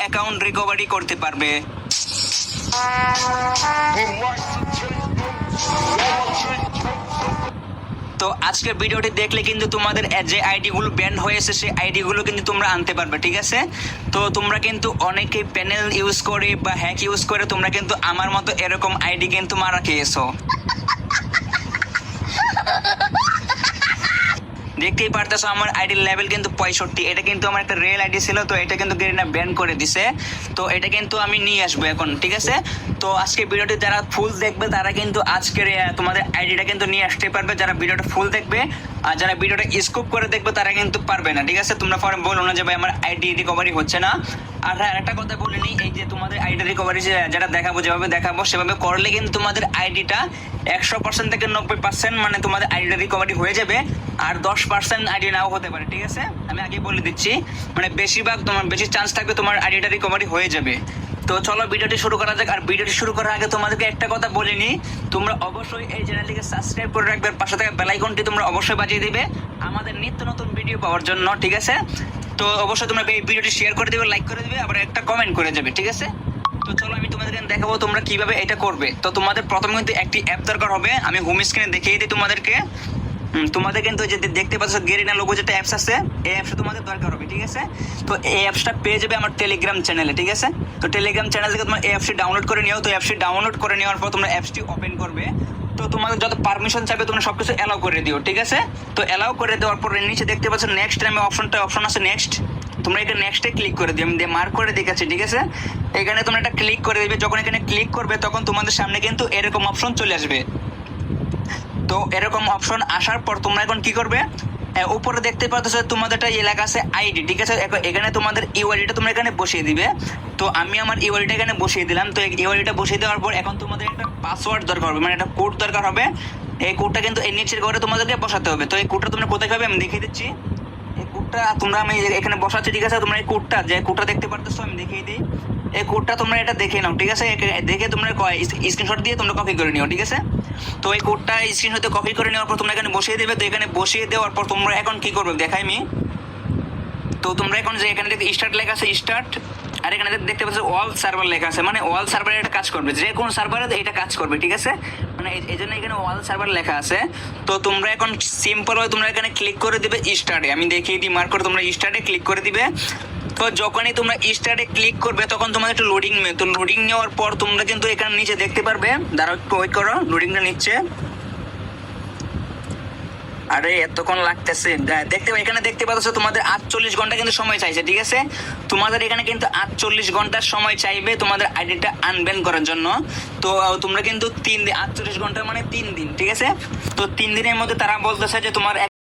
Account recovery করতে পারবে। তো আজকের ভিডিওটি দেখলে কিন্তু তোমাদের যে আইডিগুলো ব্যান্ড হয়েছে সেই আইডিগুলো কিন্তু তোমরা আনতে পারবে, ঠিক আছে? তো তোমরা কিন্তু অনেকে প্যানেল ইউজ করে বা হ্যাক ইউজ করে, তোমরা কিন্তু আমার মতো এরকম আইডি কিন্তু মারা খেয়েছো। দেখতেই পারতেছো আমার আইডির লেভেল কিন্তু পঁয়ষট্টি। এটা কিন্তু আমার একটা রিয়েল আইডি ছিল, তো এটা কিন্তু গেরিনা ব্যান করে দিছে। তো এটা কিন্তু আমি নিয়ে আসব এখন, ঠিক আছে? তো আজকে ভিডিওটি যারা ফুল দেখবে, তারা কিন্তু আজকের তোমাদের আইডিটা কিন্তু নিয়ে আসতে পারবে। যারা ভিডিওটা ফুল দেখবে, আর যারা ভিডিওটা স্কোপ করে দেখবে, তারা কিন্তু পারবে না, ঠিক আছে? তোমরা পরে বলো না যে ভাই, আমার আইডি রিকভারি হচ্ছে না। আর হ্যাঁ একটা কথা বলে নিই, এই যে তোমাদের আইডি রিকভারি যেটা দেখাবো, যেভাবে দেখাবো, সেভাবে করলে কিন্তু তোমাদের আইডিটা একশো পার্সেন্ট থেকে নব্বই পার্সেন্ট মানে তোমাদের আইডিটা রিকভারি হয়ে যাবে, আর দশ পার্সেন্ট আইডি নাও হতে পারে, ঠিক আছে? আমি আগে বলে দিচ্ছি মানে বেশিরভাগ তোমার, বেশি চান্স থাকবে তোমার আইডিটা রিকভারি হয়ে যাবে। তো চলো ভিডিওটি শুরু করা যাক, আর ভিডিওটি শুরু করার আগে তোমাদেরকে একটা কথা বলে বলিনি তোমরা অবশ্যই এই চ্যানেলটিকে সাবস্ক্রাইব করে রাখবে পাশে থাকা বেলাইকনটি তোমরা অবশ্যই বাজিয়ে দিবে, আমাদের নিত্য নতুন ভিডিও পাওয়ার জন্য, ঠিক আছে? তো অবশ্যই তোমরা এই ভিডিওটি শেয়ার করে দিবে লাইক করে দিবে, আবার একটা কমেন্ট করে যাবে, ঠিক আছে? তো চলো আমি তোমাদেরকে দেখাবো তোমরা কীভাবে এটা করবে। তো তোমাদের প্রথমে কিন্তু একটি অ্যাপ দরকার হবে, আমি হোম স্ক্রিনে দেখিয়ে দিই তোমাদেরকে। তোমাদের কিন্তু যে দেখতে পাচ্ছ গেরিনা লোগো যেটা অ্যাপস আছে, এই অ্যাপসটা তোমাদের দরকার হবে, ঠিক আছে? তো এই অ্যাপসটা পেয়ে যাবে আমার টেলিগ্রাম চ্যানেলে ঠিক আছে? তো টেলিগ্রাম চ্যানেল থেকে তোমার এই অ্যাপসটি ডাউনলোড করে নিও, তো অ্যাপসটি ডাউনলোড করে নেওয়ার পর তোমরা অ্যাপসটি ওপেন করবে। তো তোমাদের যত পারমিশন চাইবে, তোমরা সব কিছু অ্যালাউ করে দিও, ঠিক আছে? তো অ্যালাউ করে দেওয়ার পর নিচে দেখতে পাচ্ছ নেক্সট নামে অপশনটা অপশন আছে নেক্সট তোমরা এখানে নেক্সটে ক্লিক করে দিও, আমি মার্ক করে দেখাচ্ছি, ঠিক আছে? এখানে তোমরা এটা ক্লিক করে দিবে, যখন এখানে ক্লিক করবে, তখন তোমাদের সামনে কিন্তু এরকম অপশন চলে আসবে। তো এরকম অপশন আসার পর তোমরা এখন কি করবে? উপরে দেখতে পাচ্ছ তোমাদের একটা এলাকা আছে আইডি ঠিক আছে? এখানে তোমাদের ইউআইডিটা তোমরা এখানে বসিয়ে দিবে। তো আমি আমার ইউআইডিটা এখানে বসিয়ে দিলাম। তো ইউআইডিটা বসিয়ে দেওয়ার পর এখন তোমাদের একটা পাসওয়ার্ড দরকার হবে মানে একটা কোড দরকার হবে। এই কোডটা কিন্তু এই নিচের ঘরে তোমাদেরকে বসাতে হবে। তো এই কোডটা তোমরা কোথায় পাবে? আমি দেখিয়ে দিচ্ছি। এই কোডটা তোমরা আমি এখানে বসাচ্ছি, ঠিক আছে? তোমরা এই কোডটা যে কোডটা দেখতে পারতেছো, আমি দেখিয়ে দিই। এই কোডটা তোমরা এটা দেখে নাও, ঠিক আছে? দেখে তোমরা স্ক্রিনশট দিয়ে তোমরা কপি করে নিও, ঠিক আছে? তো এই কোডটা স্ক্রিনশটে কপি করে নেওয়ার পর তোমরা এখানে বসিয়ে দেবে। তো এখানে বসিয়ে দেওয়ার পর তোমরা এখন কি করবে? দেখাই আমি তো তোমরা এখন যে এখানে দেখতে স্টার্ট লেখা আছে স্টার্ট আর এখানে দেখতে পাচ্ছ অল সার্ভার লেখা আছে। মানে অল সার্ভারে এটা কাজ করবে। যে কোন সার্ভারে এটা কাজ করবে, ঠিক আছে? মানে এই- জন্য এখানে অল সার্ভার লেখা আছে। তো তোমরা এখন সিম্পল হয় তোমরা এখানে ক্লিক করে দিবে স্টার্টে আমি দেখিয়ে দিই মার্ক করে, তোমরা স্টার্টে ক্লিক করে দিবে। তো যখনই তোমরা স্টার্টে ক্লিক করবে, তখন তোমাদের একটু লোডিং নেবে। তো লোডিং নেওয়ার পর তোমরা কিন্তু এখানে নিচে দেখতে পারবে। দাঁড়াও একটু ওয়েট করো লোডিংটা নিচ্ছে। আরে, এতক্ষণ লাগতেছে। দেখতে এখানে দেখতে পাচ্ছ তোমাদের আটচল্লিশ ঘণ্টা কিন্তু সময় চাইছে, ঠিক আছে? তোমাদের এখানে কিন্তু আটচল্লিশ ঘণ্টার সময় চাইবে তোমাদের আইডিটা আনবেন করার জন্য। তো, তোমরা কিন্তু তিন দিন আটচল্লিশ ঘণ্টা মানে তিন দিন, ঠিক আছে? তো তিন দিনের মধ্যে তারা বলতেছে যে তোমার